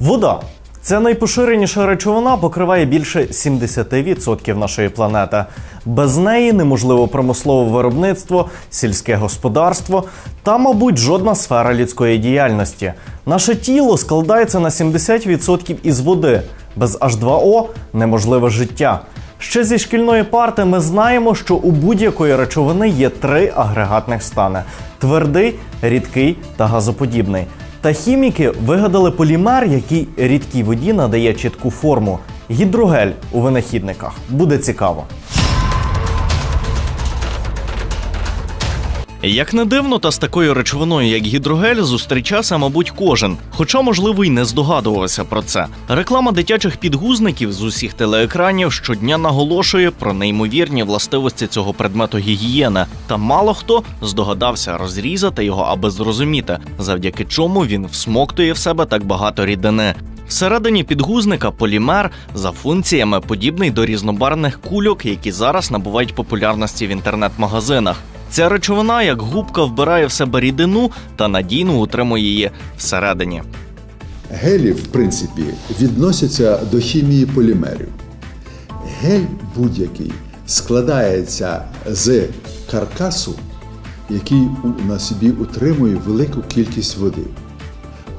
Вода. Це найпоширеніша речовина покриває більше 70% нашої планети. Без неї неможливо промислове виробництво, сільське господарство та, мабуть, жодна сфера людської діяльності. Наше тіло складається на 70% із води. Без H2O неможливе життя. Ще зі шкільної парти ми знаємо, що у будь-якої речовини є три агрегатних стани: твердий, рідкий та газоподібний. Та хіміки вигадали полімер, який рідкій воді надає чітку форму. Гідрогель у винахідниках. Буде цікаво. Як не дивно, та з такою речовиною, як гідрогель, зустрічався, мабуть, кожен, хоча, можливо, й не здогадувався про це. Реклама дитячих підгузників з усіх телеекранів щодня наголошує про неймовірні властивості цього предмету гігієни. Та мало хто здогадався розрізати його, аби зрозуміти, завдяки чому він всмоктує в себе так багато рідини. Всередині підгузника полімер за функціями подібний до різнобарвних кульок, які зараз набувають популярності в інтернет-магазинах. Ця речовина, як губка, вбирає в себе рідину та надійно утримує її всередині. Гелі, в принципі, відносяться до хімії полімерів. Гель будь-який складається з каркасу, який на собі утримує велику кількість води.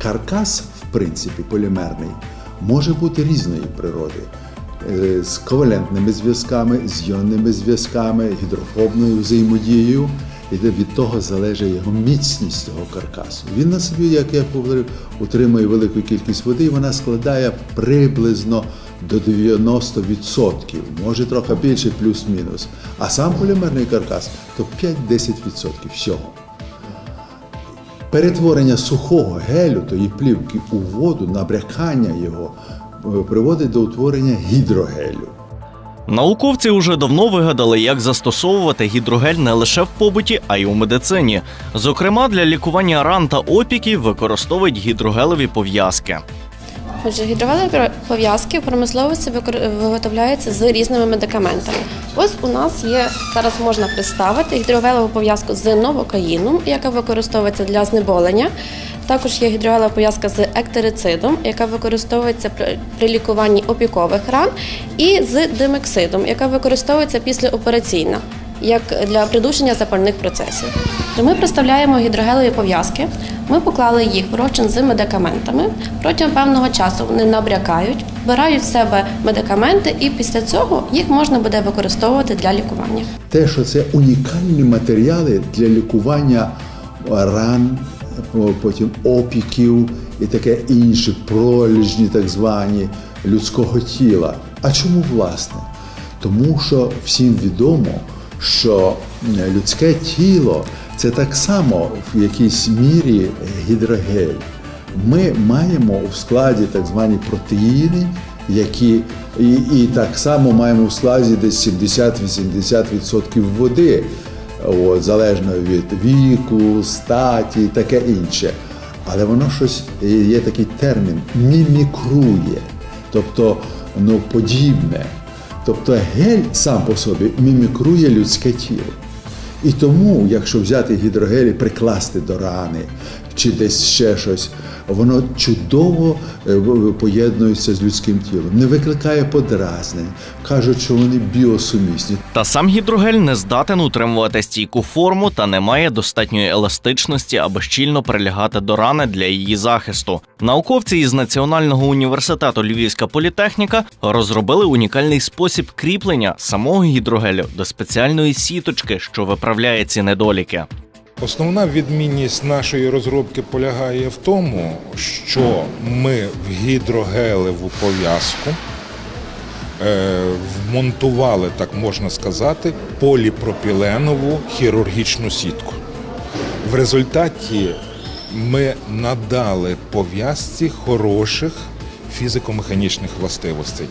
Каркас, в принципі, полімерний, може бути різної природи. Е, З ковалентними зв'язками, з йонними зв'язками, гідрофобною взаємодією. І від того залежить його міцність цього каркасу. Він на собі, як я говорив, утримує велику кількість води, і вона складає приблизно до 90%, може трохи більше, плюс-мінус. А сам полімерний каркас то 5-10% всього. Перетворення сухого гелю, тої плівки у воду, набрякання його приводить до утворення гідрогелю. Науковці вже давно вигадали, як застосовувати гідрогель не лише в побуті, а й у медицині. Зокрема, для лікування ран та опіків використовують гідрогелеві пов'язки. Отже, гідрогелеві пов'язки в промисловості виготовляються з різними медикаментами. Ось у нас є зараз можна представити гідрогелеву пов'язку з новокаїном, яка використовується для знеболення. Також є гідрогелева пов'язка з ектерицидом, яка використовується при, лікуванні опікових ран, і з димексидом, яка використовується післяопераційно як для придушення запальних процесів. Ми представляємо гідрогелеві пов'язки. Ми поклали їх в розчин з медикаментами. Протягом певного часу вони набрякають, вбирають в себе медикаменти, і після цього їх можна буде використовувати для лікування. Те, що це унікальні матеріали для лікування ран, потім опіків і таке інше, проліжні так звані людського тіла. А чому власне? Тому що всім відомо, що людське тіло це так само в якійсь мірі гідрогель. Ми маємо у складі так звані протеїни, які і, і так само маємо в складі десь 70-80% води, от, залежно від віку, статі таке інше. Але воно щось є такий термін мімікрує, тобто ну, подібне. Тобто гель сам по собі мімікрує людське тіло. І тому, якщо взяти гідрогель і прикласти до рани чи десь ще щось, воно чудово е, поєднується з людським тілом, не викликає подразнень, кажуть, що вони біосумісні. Та сам гідрогель не здатен утримувати стійку форму та не має достатньої еластичності, аби щільно прилягати до рани для її захисту. Науковці із Національного університету Львівська політехніка розробили унікальний спосіб кріплення самого гідрогелю до спеціальної сіточки, що виправляє ці недоліки. Основна відмінність нашої розробки полягає в тому, що ми в гідрогелеву пов'язку е, вмонтували, так можна сказати, поліпропіленову хірургічну сітку. В результаті ми надали пов'язці хороших фізико-механічних властивостей.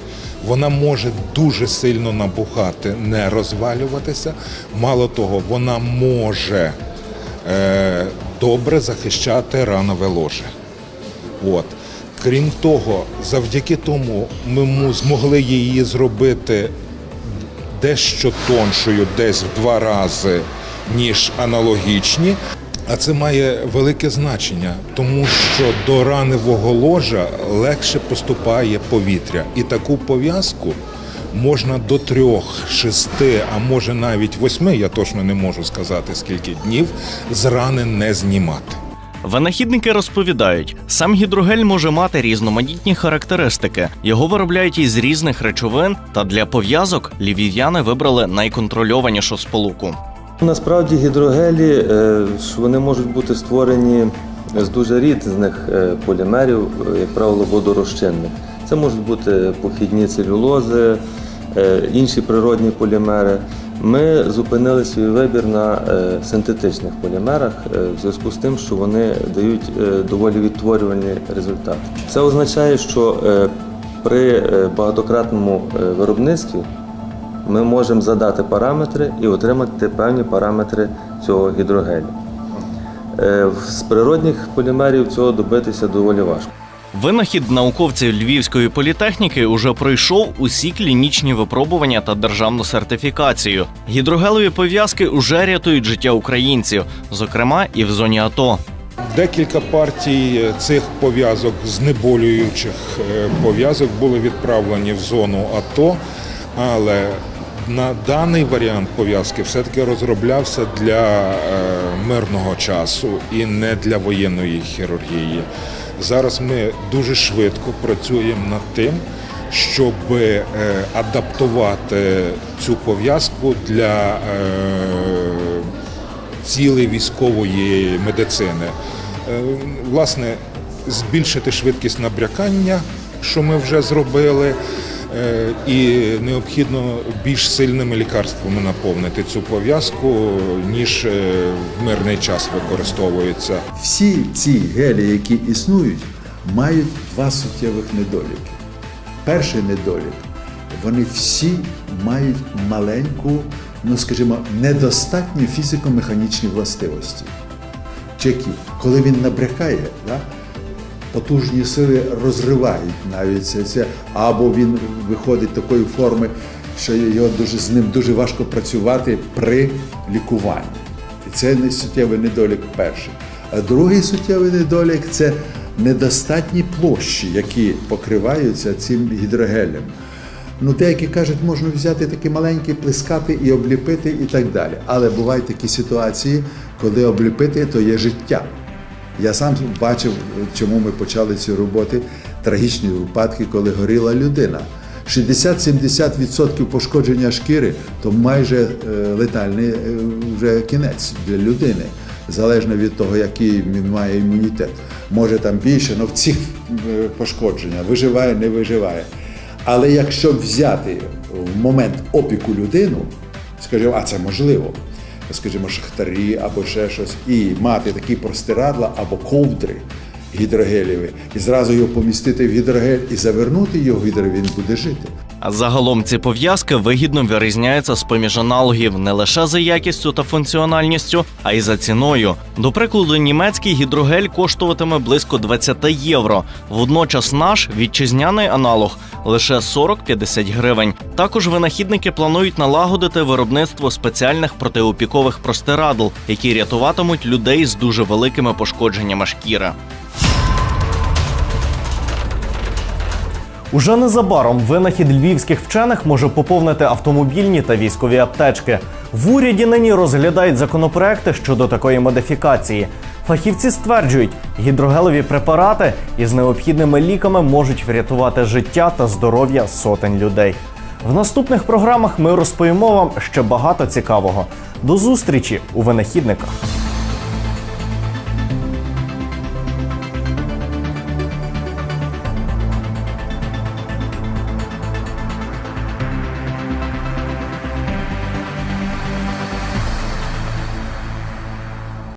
Вона може дуже сильно набухати, не розвалюватися. Мало того, вона може добре захищати ранове ложе. От. Крім того, завдяки тому ми змогли її зробити дещо тоншою, десь в два рази, ніж аналогічні. А це має велике значення, тому що до раневого ложа легше поступає повітря. І таку пов'язку можна до трьох, шести, а може навіть восьми, я точно не можу сказати скільки днів, з рани не знімати. Винахідники розповідають, сам гідрогель може мати різноманітні характеристики. Його виробляють із різних речовин, та для пов'язок львів'яни вибрали найконтрольованішу сполуку. Насправді гідрогелі е, вони можуть бути створені з дуже різних е, полімерів, е, як правило, водорозчинних. Це можуть бути похідні целюлози, е, інші природні полімери. Ми зупинили свій вибір на е, синтетичних полімерах е, в зв'язку з тим, що вони дають доволі відтворювальний результат. Це означає, що при багатократному виробництві ми можемо задати параметри і отримати певні параметри цього гідрогелю. З природних полімерів цього добитися доволі важко. Винахід науковців Львівської політехніки уже пройшов усі клінічні випробування та державну сертифікацію. Гідрогелеві пов'язки уже рятують життя українців, зокрема і в зоні АТО. Декілька партій цих пов'язок, знеболюючих е, пов'язок, були відправлені в зону АТО, але на даний варіант пов'язки все-таки розроблявся для е, мирного часу і не для воєнної хірургії. Зараз ми дуже швидко працюємо над тим, щоб е, адаптувати цю пов'язку для е, цілей військової медицини. Е, Власне, збільшити швидкість набрякання, що ми вже зробили, і необхідно більш сильними лікарствами наповнити цю пов'язку, ніж е, в мирний час використовується. Всі ці гелі, які існують, мають два суттєвих недоліки. Перший недолік вони всі мають маленьку, ну скажімо, недостатні фізико-механічні властивості. Чеки, коли він набрякає, да, потужні сили розривають навіть це, або він виходить такої форми, що його дуже, з ним дуже важко працювати при лікуванні. І це не суттєвий недолік перший. А другий суттєвий недолік це недостатні площі, які покриваються цим гідрогелем. Ну, деякі кажуть, можна взяти такі маленькі, плескати і обліпити і так далі. Але бувають такі ситуації, коли обліпити то є життя. Я сам бачив, чому ми почали ці роботи, трагічні випадки, коли горіла людина. 60-70% пошкодження шкіри то майже е, летальний е, вже кінець для людини, залежно від того, який він має імунітет. Може там більше, але в цих е, пошкодження виживає, не виживає. Але якщо взяти в момент опіку людину, скажімо, а це можливо, скажімо, шахтарі або ще щось, і мати такі простирадла або ковдри гідрогелєві, і зразу його помістити в гідрогель і завернути його в гідрогель, він буде жити. Загалом ці пов'язки вигідно вирізняються з поміж аналогів не лише за якістю та функціональністю, а й за ціною. До прикладу, німецький гідрогель коштуватиме близько 20 євро. Водночас наш вітчизняний аналог лише 40-50 гривень. Також винахідники планують налагодити виробництво спеціальних протиопікових простирадл, які рятуватимуть людей з дуже великими пошкодженнями шкіри. Уже незабаром винахід львівських вчених може поповнити автомобільні та військові аптечки. В уряді нині розглядають законопроекти щодо такої модифікації. Фахівці стверджують, гідрогелеві препарати із необхідними ліками можуть врятувати життя та здоров'я сотень людей. В наступних програмах ми розповімо вам ще багато цікавого. До зустрічі у винахідниках.